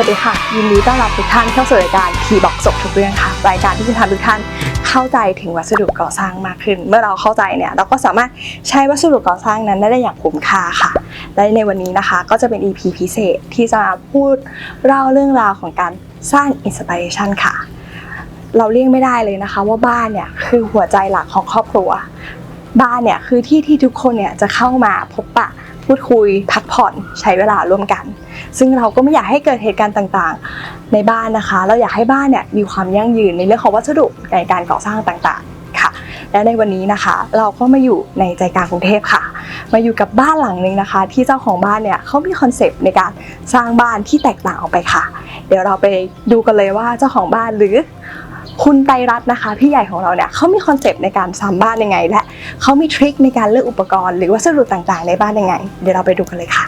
วัสดีค่ะ ยินดีต้อนรับทุกท่านเข้าสู่รายการทีบอกจบทุกเรื่องค่ะ รายการที่จะทำทุกท่านเข้าใจถึงวัสดุก่อสร้างมากขึ้น เมื่อเราเข้าใจเนี่ยเราก็สามารถใช้วัสดุก่อสร้างนั้นได้อย่างคุ้มค่าค่ะ และในวันนี้นะคะก็จะเป็น EP พิเศษที่จะมาพูดเล่าเรื่องราวของการสร้างอินสปิเรชันค่ะ เราเลี่ยงไม่ได้เลยนะคะ ว่าบ้านเนี่ยคือหัวใจหลักของครอบครัว บ้านเนี่ยคือที่ที่ทุกคนเนี่ยจะเข้ามาพบปะ พูดคุย พักผ่อนใช้เวลาร่วมกัน ซึ่งเราก็ไม่อยากให้เกิดเหตุการณ์ต่างๆ ในบ้านนะคะ เราอยากให้บ้านเนี่ยมีความยั่งยืนในเรื่องของวัสดุในการก่อสร้างต่างๆค่ะ และในวันนี้นะคะ เราก็มาอยู่ในใจกลางกรุงเทพค่ะ มาอยู่กับบ้านหลังหนึ่งนะคะ ที่เจ้าของบ้านเนี่ยเขามีคอนเซปต์ในการสร้างบ้านที่แตกต่างออกไปค่ะ เดี๋ยวเราไปดูกันเลยว่าเจ้าของบ้านหรือ คุณไตรรัตน์นะคะ พี่ใหญ่ของเราเนี่ยเขามีคอนเซปต์ในการสร้างบ้านยังไง และเขามีทริคในการเลือกอุปกรณ์หรือวัสดุต่างๆ ในบ้านยังไง เดี๋ยวเราไปดูกันเลยค่ะ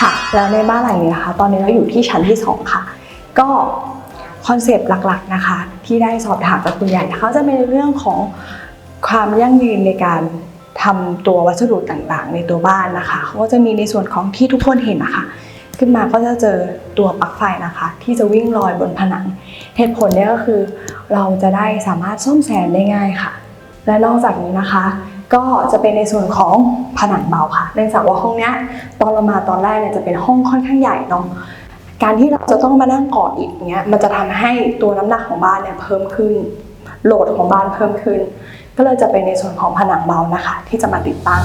ค่ะ แล้วในบ้านหลังนี้นะคะ ตอนนี้เราอยู่ที่ชั้นที่ 2 ค่ะ ก็คอนเซปต์หลักๆนะคะ ที่ได้สอบถามจากคุณใหญ่เขาจะเป็นในเรื่องของความยั่งยืนในการทำตัววัสดุต่างๆ ในตัวบ้านนะคะเขาก็จะมีในส่วนของที่ทุกคนเห็นนะคะ ขึ้นมาก็จะเจอตัวปลั๊กไฟนะคะ ที่จะวิ่งลอยบนผนัง เหตุผลเนี่ยก็คือ เราจะได้สามารถซ่อมแซมได้ง่ายค่ะ และนอกจากนี้นะคะ ก็จะเป็นในส่วนของผนังเบาค่ะเนื่องจากว่าห้องเนี้ยตอนเรามาตอนแรกเนี่ยจะเป็นห้องค่อนข้างใหญ่เนาะการที่เราจะต้องมานั่งก่ออิฐเนี้ยมันจะทำให้ตัวน้ำหนักของบ้านเนี่ยเพิ่มขึ้นโหลดของบ้านเพิ่มขึ้น ก็เลยจะเป็นในส่วนของผนังเบานะคะ ที่จะมาติดตั้ง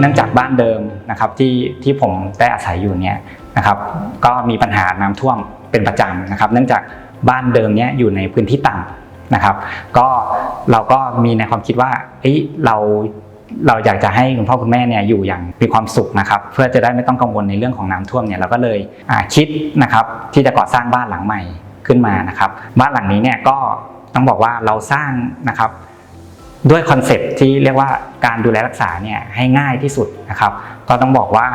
เนื่องจากบ้านเดิมนะครับที่ที่ผมได้อาศัยอยู่เนี่ยนะครับ ก็มีปัญหาน้ำท่วมเป็นประจำนะครับ เนื่องจากบ้านเดิมเนี่ยอยู่ในพื้นที่ต่ำนะครับ ก็เราก็มีในความคิดว่าเอ้ยเราเราอยากจะให้คุณพ่อคุณแม่เนี่ยอยู่อย่างมีความสุขนะครับ เพื่อจะได้ไม่ต้องกังวลในเรื่องของน้ำท่วมเนี่ยเราก็เลยคิดนะครับที่จะก่อสร้างบ้านหลังใหม่ขึ้นมานะครับ บ้านหลังนี้เนี่ยก็ต้องบอกว่าเราสร้างนะครับ ด้วยคอนเซปต์ที่เรียกว่าการดูแลรักษาเนี่ยให้ง่ายที่สุดนะครับก็ต้องบอกว่า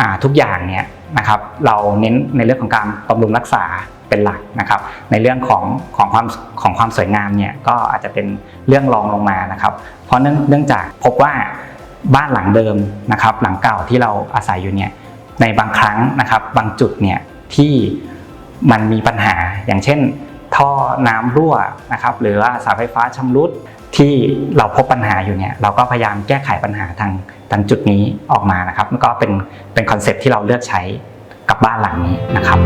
อ่าทุกอย่างเนี่ยนะครับเราเน้นในเรื่องของการบำรุงรักษาเป็นหลักนะครับ ในเรื่องของของความของความสวยงามเนี่ยก็อาจจะเป็นเรื่องรองลงมานะครับ เพราะเนื่องเนื่องจากพบว่าบ้านหลังเดิมนะครับ หลังเก่าที่เราอาศัยอยู่เนี่ยในบางครั้งนะครับบางจุดเนี่ยที่มันมีปัญหาอย่างเช่น ท่อน้ำรั่วนะครับหรือว่าสายไฟฟ้าชำรุดที่เราพบปัญหาอยู่เนี่ยเราก็พยายามแก้ไขปัญหาทางทางจุดนี้ออกมานะครับก็เป็นเป็นคอนเซ็ปที่เราเลือกใช้กับบ้านหลังนี้นะครับ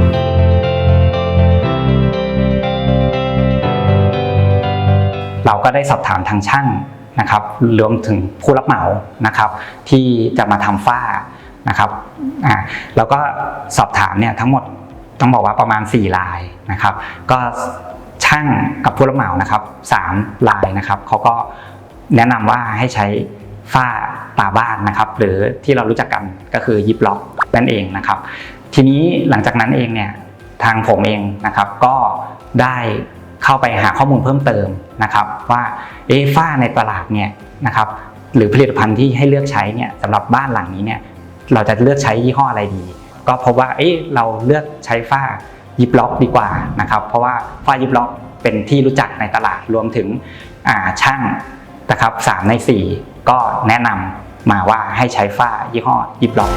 เราก็ได้สอบถามทางช่างนะครับรวมถึงผู้รับเหมานะครับ ที่จะมาทำฝ้านะครับอ่าแล้วก็สอบถามเนี่ยทั้งหมด ต้องบอกว่าประมาณ 4 ลายนะครับ ก็ช่างกับผู้รับเหมานะครับสามลายนะครับเขาก็แนะนำว่าให้ใช้ฝ้าตาบ้านนะครับ หรือที่เรารู้จักกันก็คือยิบล็อกนั่นเองนะครับ ทีนี้หลังจากนั้นเองเนี่ยทางผมเองนะครับก็ได้เข้าไปหาข้อมูลเพิ่มเติมนะครับว่าเอะฝ้าในตลาดเนี่ยนะครับหรือผลิตภัณฑ์ที่ให้เลือกใช้เนี่ยสำหรับบ้านหลังนี้เนี่ยเราจะเลือกใช้ยี่ห้ออะไรดี ก็พบว่าเอ๊ะเราเลือกใช้ฝ้ายิบล็อกดีกว่านะครับ เพราะว่าฝ้ายิบล็อกเป็นที่รู้จักในตลาดรวมถึงช่างนะครับสามในสี่ก็แนะนำมาว่าให้ใช้ฝ้ายี่ห้อยิบล็อก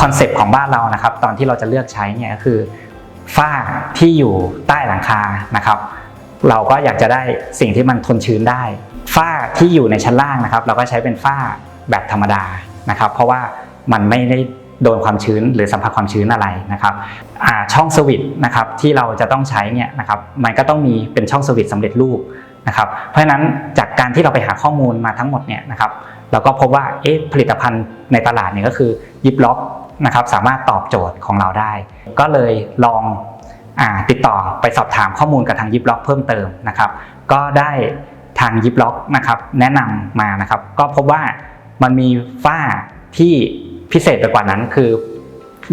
คอนเซปต์ของบ้านเรานะครับ ตอนที่เราจะเลือกใช้เนี่ยก็คือฝ้าที่อยู่ใต้หลังคานะครับ เราก็อยากจะได้สิ่งที่มันทนชื้นได้ ฝ้าที่อยู่ในชั้นล่างนะครับ เราก็ใช้เป็นฝ้าแบบธรรมดานะครับ เพราะว่ามันไม่ได้โดนความชื้นหรือสัมผัสความชื้นอะไรนะครับช่องสวิตช์นะครับที่เราจะต้องใช้เนี่ยนะครับมันก็ต้องมีเป็นช่องสวิตช์สำเร็จรูปนะครับ เพราะฉะนั้นจากการที่เราไปหาข้อมูลมาทั้งหมดเนี่ยนะครับเราก็พบว่าเอ๊ะผลิตภัณฑ์ในตลาดเนี่ยก็คือยิบล็อกนะครับสามารถตอบโจทย์ของเราได้ ก็เลยลองอติดต่อไปสอบถามข้อมูลกับทางยิบล็อกเพิ่มเติมนะครับ ก็ได้ ทางยิบล็อกนะครับแนะนำมานะครับ ก็พบว่ามันมีฝ้าที่พิเศษไปกว่านั้นคือ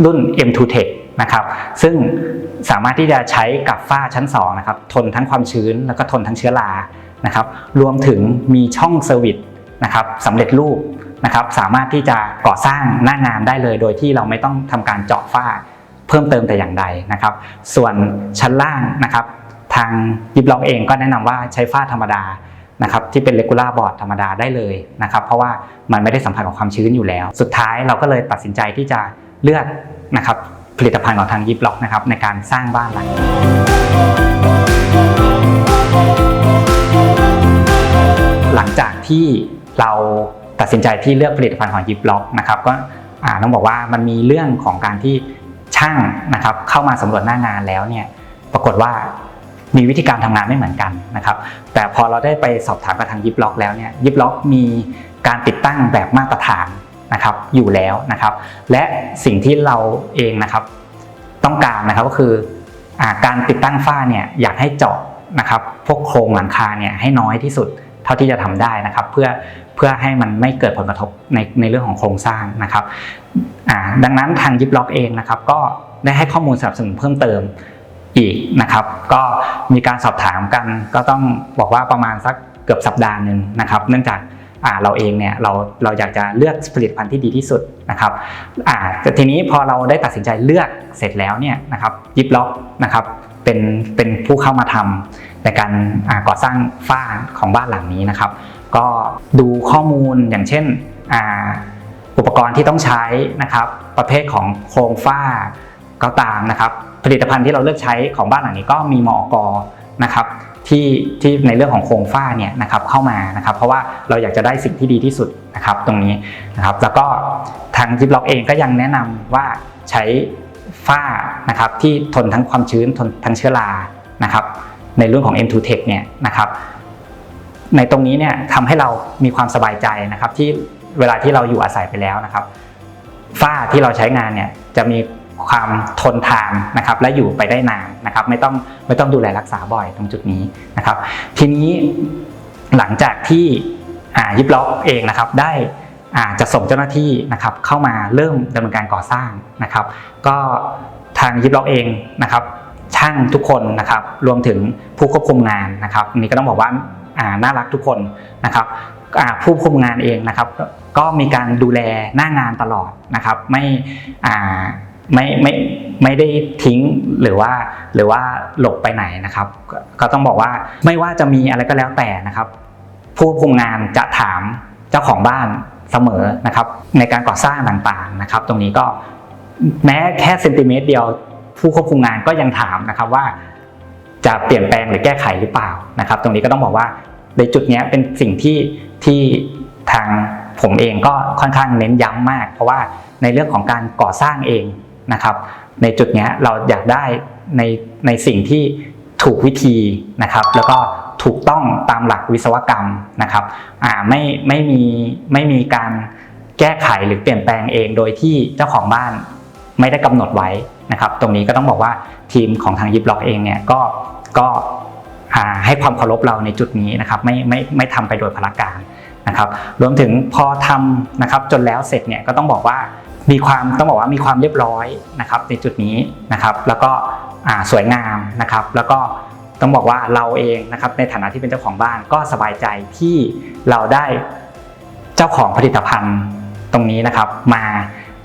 รุ่น M2 Tech นะครับ ซึ่งสามารถที่จะใช้กับฝ้าชั้น2นะครับทนทั้งความชื้นแล้วก็ทนทั้งเชื้อรานะครับ รวมถึงมีช่องเซอร์วิสนะครับสำเร็จรูปนะครับ สามารถที่จะก่อสร้างหน้างานได้เลย โดยที่เราไม่ต้องทำการเจาะฝ้าเพิ่มเติมแต่อย่างใดนะครับ ส่วนชั้นล่างนะครับ ทางยิบล็อกเองก็แนะนำว่าใช้ฝ้าธรรมดา นะครับที่เป็นเลกูล่าบอร์ดธรรมดาได้เลยนะครับเพราะว่ามันไม่ได้สัมผัสกับความชื้นอยู่แล้ว สุดท้ายเราก็เลยตัดสินใจที่จะเลือกนะครับผลิตภัณฑ์ของทางยิบล็อกนะครับในการสร้างบ้านหลังหลังจากที่เราตัดสินใจที่เลือกผลิตภัณฑ์ของยิบล็อกนะครับก็ต้องบอกว่ามันมีเรื่องของการที่ช่างนะครับเข้ามาสำรวจหน้างานแล้วเนี่ยปรากฏว่า มีวิธีการทำงานไม่เหมือนกันนะครับ แต่พอเราได้ไปสอบถามกับทางยิบล็อกแล้วเนี่ยยิบล็อกมีการติดตั้งแบบมาตรฐานนะครับอยู่แล้วนะครับ และสิ่งที่เราเองนะครับต้องการนะครับก็คืออการติดตั้งฝ้าเนี่ยอยากให้เจาะนะครับพวกโครงหลังคาเนี่ยให้น้อยที่สุดเท่าที่จะทำได้นะครับ เพื่อเพื่อให้มันไม่เกิดผลกระทบในในเรื่องของโครงสร้างนะครับดังนั้นทางยิบล็อกเองนะครับก็ได้ให้ข้อมูลสนับสนุนเพิ่มเติม อีกนะครับ ก็มีการสอบถามกันก็ต้องบอกว่าประมาณสักเกือบสัปดาห์หนึ่งนะครับ เนื่องจากเราเองเนี่ยเราเราอยากจะเลือกผลิตภัณฑ์ที่ดีที่สุดนะครับทีนี้พอเราได้ตัดสินใจเลือกเสร็จแล้วเนี่ยนะครับยิบล็อกนะครับเป็นเป็นผู้เข้ามาทำในการก่อสร้างฝ้าของบ้านหลังนี้นะครับ ก็ดูข้อมูลอย่างเช่นอ,อุปกรณ์ที่ต้องใช้นะครับ ประเภทของโครงฝ้า ก็ตามนะครับผลิตภัณฑ์ที่เราเลือกใช้ของบ้านหลังนี้ก็มีมอกนะครับที่ที่ในเรื่องของโครงฝ้าเนี่ยนะครับเข้ามานะครับ เพราะว่าเราอยากจะได้สิ่งที่ดีที่สุดนะครับตรงนี้นะครับแล้วก็ทางจิบล็อกเองก็ยังแนะนำว่าใช้ฝ้านะครับที่ทนทั้งความชื้นทนทั้งเชื้อรานะครับในเรื่องของ M2 Tech เนี่ยนะครับในตรงนี้เนี่ยทำให้เรามีความสบายใจนะครับที่เวลาที่เราอยู่อาศัยไปแล้วนะครับฝ้าที่เราใช้งานเนี่ยจะมี ความทนทานนะครับและอยู่ไปได้นานนะครับไม่ต้องไม่ต้องดูแลรักษาบ่อยตรงจุดนี้นะครับ ทีนี้หลังจากที่ยิบล็อกเองนะครับได้จะส่งเจ้าหน้าที่นะครับเข้ามาเริ่มดำเนินการก่อสร้างนะครับ ก็ทางยิบล็อกเองนะครับช่างทุกคนนะครับรวมถึงผู้ควบคุมงานนะครับนี่ก็ต้องบอกว่าาน่ารักทุกคนนะครับผู้ควบคุมงานเองนะครับ ก็มีการดูแลหน้างานตลอดนะครับ ไม่ ไม่ไม่ไม่ได้ทิ้งหรือว่าหรือว่าหลบไปไหนนะครับ ก็ต้องบอกว่าไม่ว่าจะมีอะไรก็แล้วแต่นะครับ ผู้ควบคุมงานจะถามเจ้าของบ้านเสมอนะครับ ในการก่อสร้างต่างๆนะครับ ตรงนี้ก็แม้แค่เซนติเมตรเดียว ผู้ควบคุมงานก็ยังถามนะครับว่า จะเปลี่ยนแปลงหรือแก้ไขหรือเปล่านะครับ ตรงนี้ก็ต้องบอกว่าในจุดนี้เป็นสิ่งที่ที่ทางผมเองก็ค่อนข้างเน้นย้ำมาก เพราะว่าในเรื่องของการก่อสร้างเอง นะครับ ในจุดเนี้ยเราอยากได้ในในสิ่งที่ถูกวิธีนะครับ แล้วก็ถูกต้องตามหลักวิศวกรรมนะครับอ่าไม่ไม่มีไม่มีการแก้ไขหรือเปลี่ยนแปลงเองโดยที่เจ้าของบ้านไม่ได้กำหนดไว้นะครับ ตรงนี้ก็ต้องบอกว่าทีมของทางยิบล็อกเองเนี่ยก็ก็ให้ความเคารพเราในจุดนี้นะครับ ไม่ไม่ไม่ทำไปโดยพละการนะครับ รวมถึงพอทำนะครับจนแล้วเสร็จเนี่ยก็ต้องบอกว่า มีความต้องบอกว่ามีความเรียบร้อยนะครับในจุดนี้นะครับ แล้วก็สวยงามนะครับ แล้วก็ต้องบอกว่าเราเองนะครับในฐานะที่เป็นเจ้าของบ้านก็สบายใจที่เราได้เจ้าของผลิตภัณฑ์ตรงนี้นะครับ มา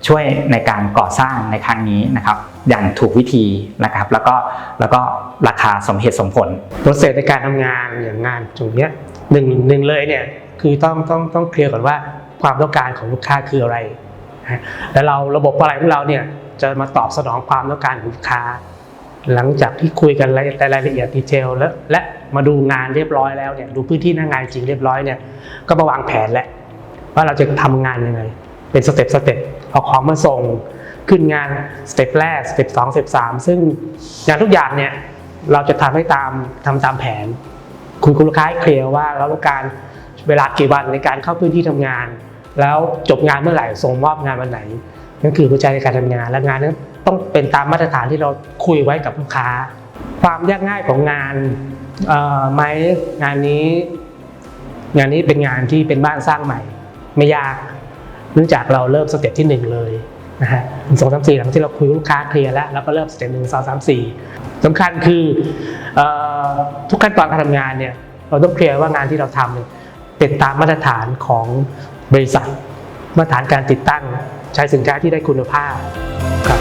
ช่วยในการก่อสร้างในครั้งนี้นะครับ อย่างถูกวิธีนะครับ แล้วก็แล้วก็ราคาสมเหตุสมผลโปรเซสในการทำงานอย่างงานตรงนี้หนึ่งหนึ่งเลยเนี่ยคือต้องต้องต้องเคลียร์ก่อนว่าความต้องการของลูกค้าคืออะไร แล้วเราระบบอะไรของเราเนี่ยจะมาตอบสนองความต้องการของลูกค้า หลังจากที่คุยกันรายรายละเอียดดีเทลแล้วและมาดูงานเรียบร้อยแล้วเนี่ยดูพื้นที่หน้างานจริงเรียบร้อยเนี่ยก็มาวางแผนแหละว่าเราจะทำงานยังไง เป็นสเต็ปสเต็ปเอาของมาส่งขึ้นงานสเต็ปแรกสเต็ปสองสเต็ปสามซึ่งงานทุกอย่างเนี่ยเราจะทำให้ตามทำตามแผน คุณคุณลูกค้าให้เคลียร์ว่าเราต้องการเวลากี่วันในการเข้าพื้นที่ทำงาน แล้วจบงานเมื่อไหร่ส่งมอบงานวันไหนนั่นคือหัวใจในการทำงานและงานนั้นต้องเป็นตามมาตรฐานที่เราคุยไว้กับลูกค้า ความยากง่ายของงานไหมงานนี้ งานนี้เป็นงานที่เป็นบ้านสร้างใหม่ ไม่ยากเนื่องจากเราเริ่มสเต็ปที่หนึ่งเลยนะฮะสองสามสี่หลังที่เราคุยลูกค้าเคลียร์แล้วเราก็เริ่มสเต็ปหนึ่งสองสามสี่สำคัญคือเอ่อทุกขั้นตอนการทำงานเนี่ยเราต้องเคลียร์ว่างานที่เราทำเนี่ยเป็นตามมาตรฐานของ บริษัท มาตรฐานการติดตั้งใช้สินค้าที่ได้คุณภาพครับ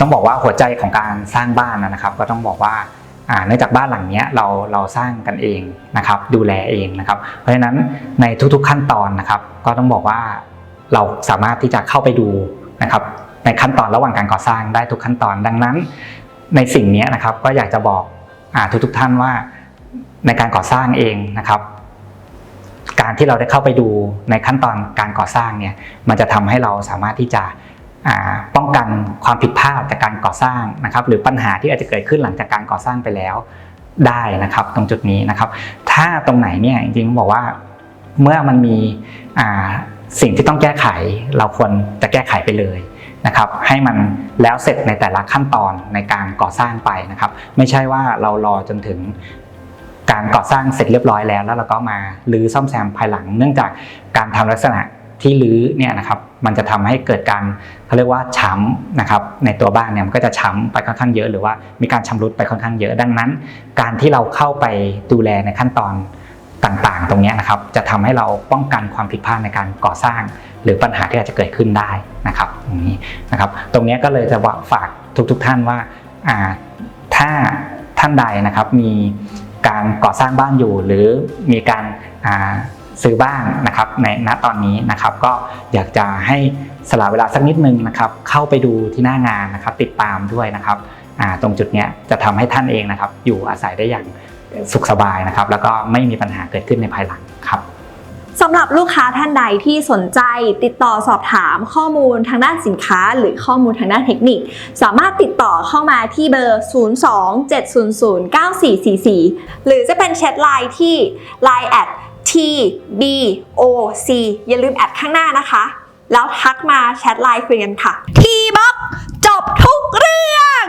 ต้องบอกว่าหัวใจของการสร้างบ้านนะครับ ก็ต้องบอกว่าเนื่องจากบ้านหลังนี้เราเราสร้างกันเองนะครับ ดูแลเองนะครับ เพราะฉะนั้นในทุกๆขั้นตอนนะครับ ก็ต้องบอกว่าเราสามารถที่จะเข้าไปดูนะครับ ในขั้นตอนระหว่างการก่อสร้างได้ทุกขั้นตอนดังนั้น ในสิ่งนี้นะครับก็อยากจะบอกอทุกๆท่านว่า ในการก่อสร้างเองนะครับ การที่เราได้เข้าไปดูในขั้นตอนการก่อสร้างเนี่ยมันจะทำให้เราสามารถที่จะป้องกันความผิดพลาดจากการก่อสร้างนะครับ หรือปัญหาที่อาจจะเกิดขึ้นหลังจากการก่อสร้างไปแล้วได้นะครับ ตรงจุดนี้นะครับ ถ้าตรงไหนเนี่ยจริงๆบอกว่าเมื่อมันมีสิ่งที่ต้องแก้ไขเราควรจะแก้ไขไปเลยนะครับ ให้มันแล้วเสร็จในแต่ละขั้นตอนในการก่อสร้างไปนะครับ ไม่ใช่ว่าเรารอจนถึง การก่อสร้างเสร็จเรียบร้อยแล้ว แล้วเราก็มารื้อซ่อมแซมภายหลัง เนื่องจากการทำลักษณะที่รื้อเนี่ยนะครับมันจะทำให้เกิดการเขาเรียกว่าช้ำนะครับในตัวบ้านเนี่ยมันก็จะช้ำไปค่อนข้างเยอะ หรือว่ามีการชำรุดไปค่อนข้างเยอะ ดังนั้น การที่เราเข้าไปดูแลในขั้นตอนต่างๆ ตรงนี้นะครับจะทำให้เราป้องกันความผิดพลาดในการก่อสร้าง หรือปัญหาที่อาจจะเกิดขึ้นได้นะครับอย่างนี้นะครับตรงนี้ก็เลยจะฝากทุกๆท่านว่าถ้าท่านใดนะครับมี การก่อสร้างบ้านอยู่ หรือมีการาซื้อบ้านนะครับในณตอนนี้นะครับ ก็อยากจะให้สละเวลาสักนิดนึงนะครับ เข้าไปดูที่หน้างานนะครับ ติดตามด้วยนะครับตรงจุดนี้จะทำให้ท่านเองนะครับ อยู่อาศัยได้อย่างสุขสบายนะครับ แล้วก็ไม่มีปัญหาเกิดขึ้นในภายหลังครับ สำหรับลูกค้าท่านใดที่สนใจติดต่อสอบถามข้อมูลทางด้านสินค้า หรือข้อมูลทางด้านเทคนิค สามารถติดต่อเข้ามาที่เบอร์ 027009444 หรือจะเป็นแชทไลน์ที่ line at t b o c อย่าลืมแอดข้างหน้านะคะ แล้วทักมาแชทไลน์คุยกันค่ะทีบ๊อ x จบทุกเรื่อง